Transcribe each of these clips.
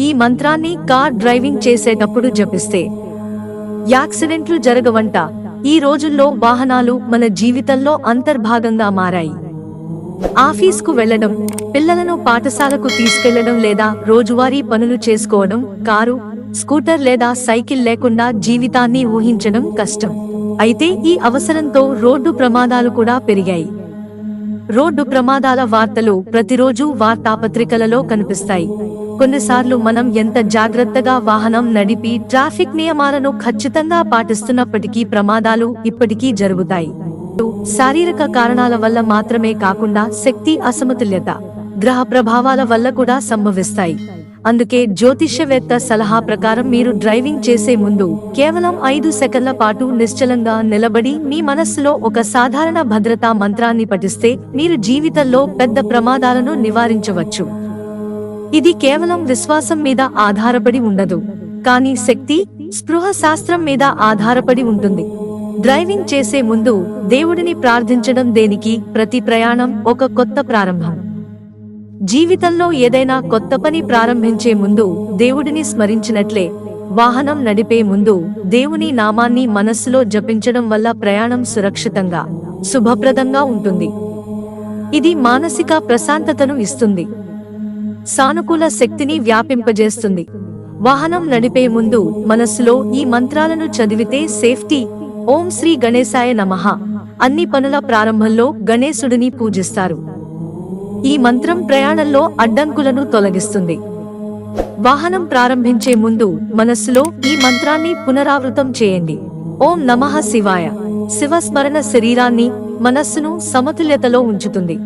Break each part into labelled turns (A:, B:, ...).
A: ఈ మంత్రాన్ని car driving చేసేటప్పుడు జపిస్తే. యాక్సిడెంట్లు జరగవంట. ఈ రోజుల్లో వాహనాలు మన జీవితంలో అంతర్భాగంగా మారాయి. ఆఫీస్కు వెళ్ళడం పిల్లలను పాఠశాలకు తీసుకెళ్ళడం లేదా రోజువారీ పనులు చేసుకోవడం కారు స్కూటర్ లేదా సైకిల్ లేకుండా జీవితాన్ని ఊహించడం కష్టం. అయితే ఈ అవసరంతో రోడ్డు ప్రమాదాలు కూడా పెరిగాయి. రోడ్డు ప్రమాదాల వార్తలు ప్రతిరోజు వార్తాపత్రికలలో కనిపిస్తాయి. కొన్నిసార్లు మనం ఎంత జాగ్రత్తగా వాహనం నడిపి ట్రాఫిక్ నియమాలను ఖచ్చితంగా పాటిస్తున్నప్పటికీ ప్రమాదాలు ఇప్పటికీ జరుగుతాయి. శారీరక కారణాల వల్ల మాత్రమే కాకుండా శక్తి అసమతుల్యత గ్రహ ప్రభావాల వల్ల కూడా సంభవిస్తాయి. అందుకే జ్యోతిష్యవేత్త సలహా ప్రకారం మీరు డ్రైవింగ్ చేసే ముందు కేవలం ఐదు సెకండ్ల పాటు నిశ్చలంగా నిలబడి మీ మనస్సులో ఒక సాధారణ భద్రతా మంత్రాన్ని పఠిస్తే మీరు జీవితంలో పెద్ద ప్రమాదాలను నివారించవచ్చు. ఇది కేవలం విశ్వాసం మీద ఆధారపడి ఉండదు. కానీ శక్తి స్పృహ శాస్త్రం మీద ఆధారపడి ఉంటుంది. డ్రైవింగ్ చేసే ముందు దేవుడిని ప్రార్థించడం దేనికి? ప్రతి ప్రయాణం ఒక కొత్త ప్రారంభం. జీవితంలో ఏదైనా కొత్త పని ప్రారంభించే ముందు దేవుడిని స్మరించినట్లే వాహనం నడిపే ముందు దేవుని నామాన్ని మనస్సులో జపించడం వల్ల ప్రయాణం సురక్షితంగా శుభప్రదంగా ఉంటుంది. ఇది మానసిక ప్రశాంతతను ఇస్తుంది. సానుకూల శక్తిని వ్యాపింపజేస్తుంది. వాహనం నడిపే ముందు మనస్సులో ఈ మంత్రాలను చదివితే సేఫ్టీ. ఓం శ్రీ గణేశాయ నమః. అన్ని పనుల ప్రారంభంలో గణేశుడిని పూజిస్తారు. ఈ మంత్రం ప్రయాణంలో అడ్డంకులను తొలగిస్తుంది. వాహనం ప్రారంభించే ముందు మనస్సులో ఈ మంత్రాన్ని పునరావృతం చేయండి. ఓం నమః శివాయ. శివస్మరణ శరీరాన్ని మనస్సును సమతుల్యతలో ఉంచుతుంది.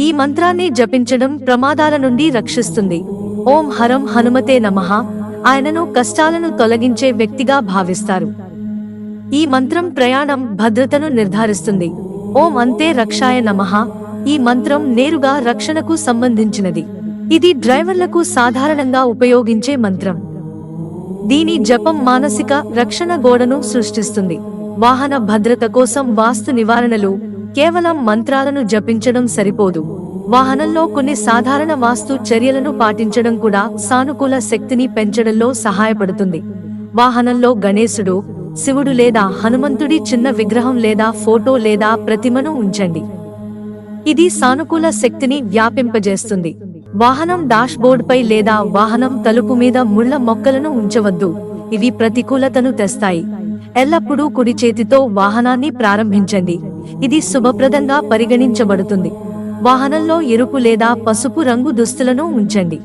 A: ఈ మంత్రాన్ని జపించడం ప్రమాదాల నుండి రక్షిస్తుంది. ఓం హరం హనుమతే నమః. ఆయనను కష్టాలను తొలగించే వ్యక్తిగా భావిస్తారు. ఈ మంత్రం ప్రయాణం భద్రతను నిర్ధారిస్తుంది. ఓం అంతే రక్షాయ నమః. ఈ మంత్రం నేరుగా రక్షణకు సంబంధించినది. ఇది డ్రైవర్లకు సాధారణంగా ఉపయోగించే మంత్రం. దీని జపం మానసిక రక్షణ గోడను సృష్టిస్తుంది. వాహన భద్రత కోసం వాస్తు నివారణలు కేవలం మంత్రాలను జపించడం సరిపోదు. వాహనంలో కొన్ని సాధారణ వాస్తు చర్యలను పాటించడం కూడా సానుకూల శక్తిని పెంచడంలో సహాయపడుతుంది. వాహనంలో గణేశుడు శివుడు లేదా హనుమంతుడి చిన్న విగ్రహం లేదా ఫోటో లేదా ప్రతిమను ఉంచండి. ఇది సానుకూల శక్తిని వ్యాపింపజేస్తుంది. వాహనం డాష్ లేదా వాహనం తలుపు మీద ముళ్ళ మొక్కలను ఉంచవద్దు. ఇవి ప్రతికూలతను తెస్తాయి. ఎల్లప్పుడూ కుడి చేతితో వాహనాన్ని ప్రారంభించండి. ఇది శుభప్రదంగా పరిగణించబడుతుంది. వాహనంలో ఎరుపు లేదా పసుపు రంగు దుస్తులను ఉంచండి.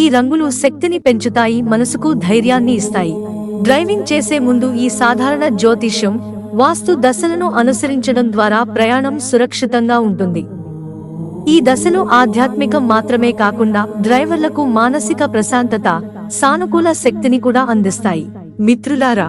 A: ఈ రంగులు శక్తిని పెంచుతాయి మనసుకు ధైర్యాన్ని ఇస్తాయి. డ్రైవింగ్ చేసే ముందు ఈ సాధారణ జ్యోతిష్యం వాస్తు దశలను అనుసరించడం ద్వారా ప్రయాణం సురక్షితంగా ఉంటుంది. ఈ దశలు ఆధ్యాత్మికం మాత్రమే కాకుండా డ్రైవర్లకు మానసిక ప్రశాంతత సానుకూల శక్తిని కూడా అందిస్తాయి. మిత్రులారా